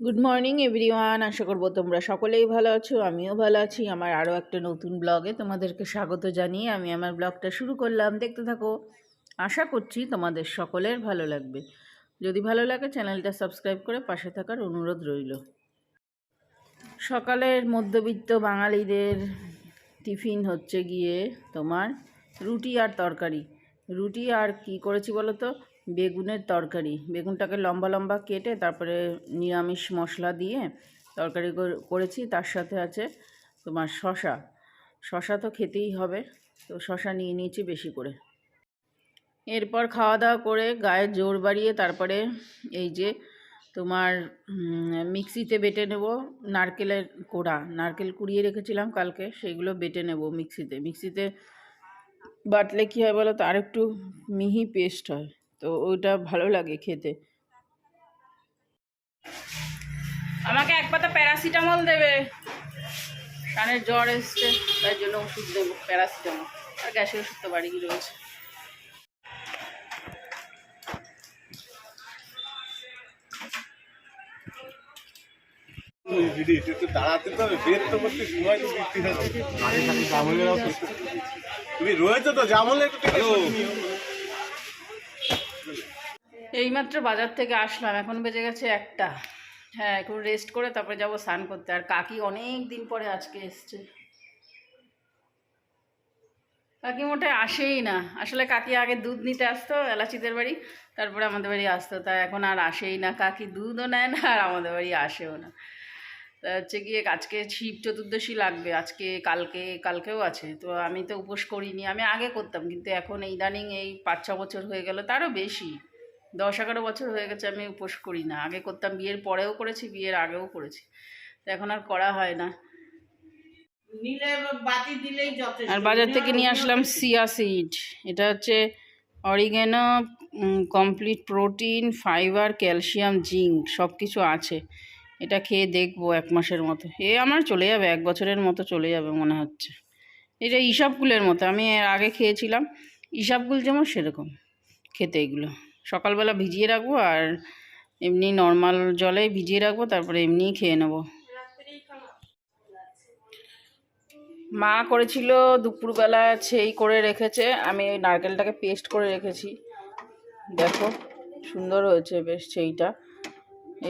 Good morning everyone আশা করব তোমরা সকলেই ভালো আছো, আমিও ভালো আছি। আমার আরও একটা নতুন ব্লগে তোমাদেরকে স্বাগত জানিয়ে আমি আমার ব্লগটা শুরু করলাম। দেখতে থাকো। আশা করছি তোমাদের সকলের ভালো লাগবে। যদি ভালো লাগে, চ্যানেলটা সাবস্ক্রাইব করে পাশে থাকার অনুরোধ রইল। সকালের মধ্যবিত্ত বাঙালিদের টিফিন হচ্ছে গিয়ে তোমার রুটি আর তরকারি। রুটি আর কি করেছি বলো তো? বেগুনের তরকারি। বেগুনটাকে লম্বা লম্বা কেটে তারপরে নিরামিষ মশলা দিয়ে তরকারি করেছি। তার সাথে আছে তোমার শশা শশা তো খেতেই হবে। তো শশা নিয়ে নিয়েছি বেশি করে। এরপর খাওয়া দাওয়া করে গায়ে জোর বাড়িয়ে তারপরে এই যে তোমার মিক্সিতে বেটে নেব নারকেলের কোড়া। নারকেল কুড়িয়ে রেখেছিলাম কালকে, সেইগুলো বেটে নেব মিক্সিতে। মিক্সিতে বাটলে কী হয় বলো তো আর একটু মিহি পেস্ট হয়। তো ওটা ভালো লাগে খেতে। আমাকে এক পাতা প্যারাসিটামল দেবে। কানের জ্বর এসছে তাই জন্য ওষুধ দেবো প্যারাসিটামল। আর গ্যাসের ওষুধ তো বাড়ি রয়েছে। দিদি একটু একটু দাঁড়াতে তো হবে বের তো করতে সময় তো বৃষ্টি হচ্ছে তুমি রয়েছে তো জামলে একটু। এইমাত্র বাজার থেকে আসলাম, এখন বেজে গেছে একটা। হ্যাঁ একটু রেস্ট করে তারপরে যাব স্নান করতে। আর কাকি অনেক দিন পরে আজকে এসছে। কাকি মোটে আসেই না। আসলে কাকি আগে দুধ নিতে আসতো, এলাচিদের বাড়ি, তারপরে আমাদের বাড়ি আসতো। তা এখন আর আসেই না। কাকি দুধও নেয় না, আর আমাদের বাড়ি আসেও না। তা হচ্ছে গিয়ে আজকে শিব চতুর্দশী লাগবে, আজকে, কালকে, কালকেও আছে। তো আমি তো উপোস করিনি। আমি আগে করতাম, কিন্তু এখন ইদানিং এই পাঁচ ছ বছর হয়ে গেল, তারও বেশি। দশ এগারো বছর হয়ে গেছে আমি উপোস করি না। আগে করতাম বিয়ের পরেও করেছি বিয়ের আগেও করেছি। তো এখন আর করা হয় না। আর বাজার থেকে নিয়ে আসলাম সিয়া সিড। এটা হচ্ছে oregano complete protein fibre calcium zinc সব কিছু আছে। এটা খেয়ে দেখব এক মাসের মতো। এ আমার চলে যাবে এক বছরের মতো চলে যাবে মনে হচ্ছে। এটা ইসাবগুলের মতো। আমি এর আগে খেয়েছিলাম। ইসাবগুল যেমন সেরকম। খেতে এগুলো। সকালবেলা ভিজিয়ে রাখব আর এমনি নর্মাল জলে ভিজিয়ে রাখব, তারপরে এমনিই খেয়ে নেব। মা করেছিল দুপুরবেলা সেই করে রেখেছে, আমি ওই নারকেলটাকে পেস্ট করে রেখেছি। দেখো, সুন্দর হয়েছে বেশ সেইটা।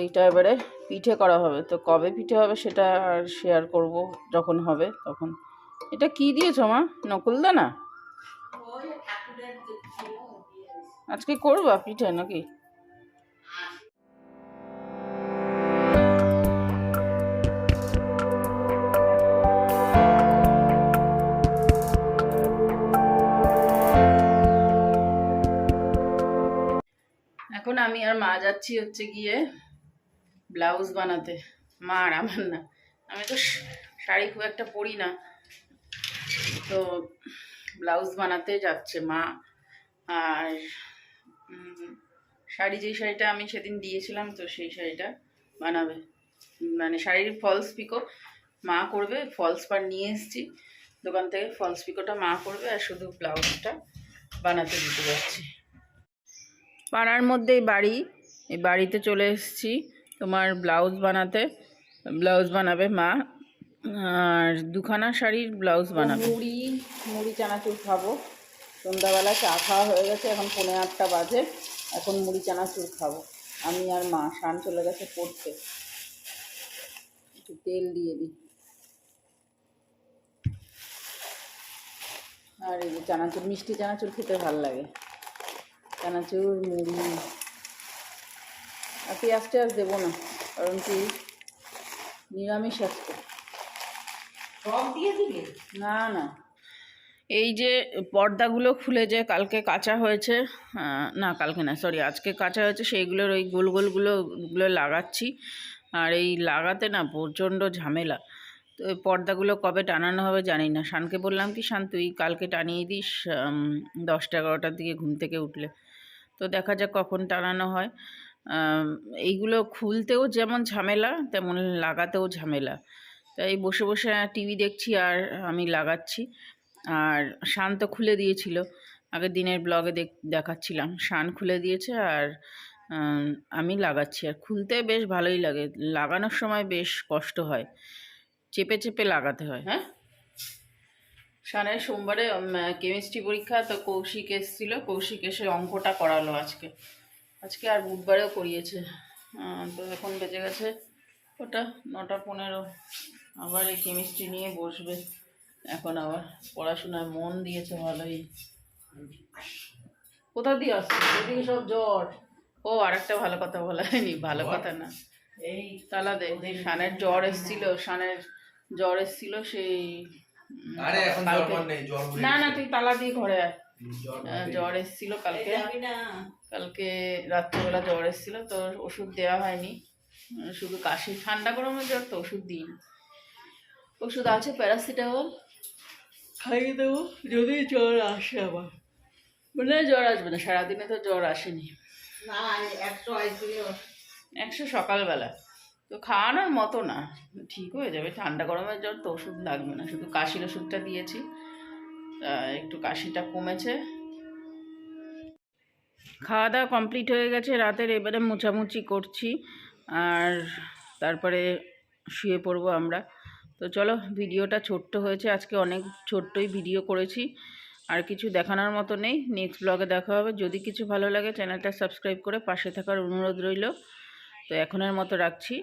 এইটা এবারে পিঠে করা হবে। তো কবে পিঠে হবে সেটা আর শেয়ার করব, যখন হবে তখন। এটা কি দিয়েছ মা? নকুলদানা? আজকে করবা পিঠে নাকি? এখন আমি আর মা যাচ্ছি হচ্ছে গিয়ে ব্লাউজ বানাতে। মা আর আমার না। আমি তো শাড়ি খুব একটা পরি না। তো ব্লাউজ বানাতে যাচ্ছে মা। আর শাড়ি যেই শাড়িটা আমি সেদিন দিয়েছিলাম, তো সেই শাড়িটা বানাবে। মানে শাড়ির ফলস পিকো মা করবে ফলস পার নিয়ে এসেছি। দোকান থেকে ফলস পিকোটা মা করবে আর শুধু ব্লাউজটা বানাতে দিতে যাচ্ছি। পাড়ার মধ্যেই বাড়ি, এই বাড়িতে চলে এসেছি তোমার ব্লাউজ বানাতে। ব্লাউজ বানাবে মা, আর দুখানা শাড়ির ব্লাউজ বানাবে। মুড়ি মুড়ি চানাচুর খাব। সন্ধ্যাবেলা চা খাওয়া হয়ে গেছে এখন পৌনে আটটা বাজে। এখন মুড়ি চানা চানাচুর খাব। আমি আর মা শান চলে গেছে পড়তে। একটু তেল দিয়ে দিই। আর এই যে চানাচুর মিষ্টি চানাচুর খেতে ভালো লাগে। চানাচুর মুড়ি। আর পেঁয়াজ টেয়াজ দেবো না কারণ কি? নিরামিষ আজকে সব দিয়ে দিলে? না না। এই যে পর্দাগুলো খুলে যে কালকে কাঁচা হয়েছে না কালকে না সরি আজকে কাঁচা হয়েছে, সেইগুলোর ওই গোল গোলগুলো, গুলো লাগাচ্ছি। আর এই লাগাতে না প্রচণ্ড ঝামেলা। তো ওই পর্দাগুলো কবে টানানো হবে জানি না। শানকে বললাম কি, শান, তুই কালকে টানিয়ে দিস দশটা এগারোটার দিকে ঘুম থেকে উঠলে। তো দেখা যাক কখন টানানো হয়। এইগুলো খুলতেও যেমন ঝামেলা, তেমন লাগাতেও ঝামেলা। তাই বসে বসে টিভি দেখছি আর আমি লাগাচ্ছি। আর শান তো খুলে দিয়েছিল। আগের দিনের ব্লগে দেখ, দেখাচ্ছিলাম। শান খুলে দিয়েছে আর আমি লাগাচ্ছি। আর খুলতে বেশ ভালোই লাগে। লাগানোর সময় বেশ কষ্ট হয়। চেপে চেপে লাগাতে হয় হ্যাঁ? সানের সোমবারে কেমিস্ট্রি পরীক্ষা, তো কৌশিক এসেছিল। কৌশিক এসে অঙ্কটা করালো আজকে। আজকে আর বুধবারেও করিয়েছে। তো এখন বেজে গেছে ওটা নটা পনেরো। আবার এই কেমিস্ট্রি নিয়ে বসবে। এখন আবার পড়াশোনায় মন দিয়েছে ভালোই। কোথা দিয়ে আসছে? এদিকে সব জ্বর। ও আর একটা ভালো কথা বলা হয়নি ভালো কথা না। এই তালা দে সানের জ্বর এসছিল সানের জ্বর এসছিল সেই না না তুই তালা দিয়ে ঘরে আয়। জ্বর এসছিল কালকে। কালকে রাত্রিবেলা জ্বর এসেছিল তো ওষুধ দেওয়া হয়নি। শুধু কাশি ঠান্ডা গরমের জ্বর তো ওষুধ দিই ওষুধ আছে প্যারাসিটামল। খাইয়ে দেবো যদি জ্বর আসে আবার। মনে হয় জ্বর আসবে না সারাদিনে তো জ্বর আসেনি। না একশো একশো সকালবেলা। তো খাওয়ানোর মতো না ঠিক হয়ে যাবে। ঠান্ডা গরমের জ্বর তো ওষুধ লাগবে না শুধু কাশির ওষুধটা দিয়েছি। একটু কাশিটা কমেছে। খাওয়া দাওয়া কমপ্লিট হয়ে গেছে রাতের এবারে মোছামুছি করছি। আর তারপরে শুয়ে পড়ব আমরা। তো চলো ভিডিওটা ছোট্ট হয়েছে, আজকে অনেক ছোট্টই ভিডিও করেছি। আর কিছু দেখানোর মতো নেই নেক্সট ব্লগে দেখা হবে। যদি কিছু ভালো লাগে, চ্যানেলটা সাবস্ক্রাইব করে পাশে থাকার অনুরোধ রইল। তো এখনের মতো রাখছি।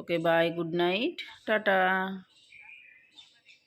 Okay bye good night tata.